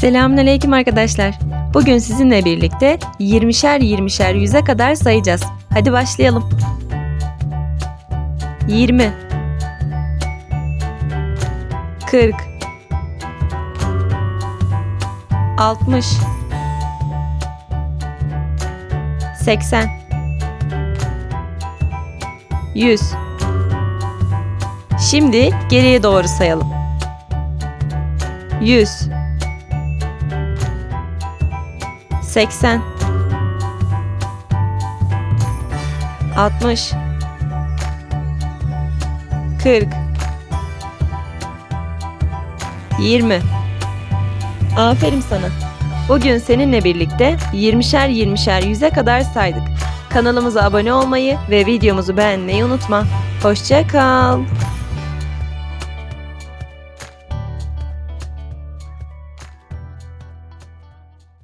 Selamünaleyküm arkadaşlar. Bugün sizinle birlikte 20'şer 20'şer 100'e kadar sayacağız. Hadi başlayalım. 20 40 60 80 100 Şimdi geriye doğru sayalım. 100 80 60 40 20 Aferin sana. Bugün seninle birlikte 20'şer 20'şer 100'e kadar saydık. Kanalımıza abone olmayı ve videomuzu beğenmeyi unutma. Hoşça kal.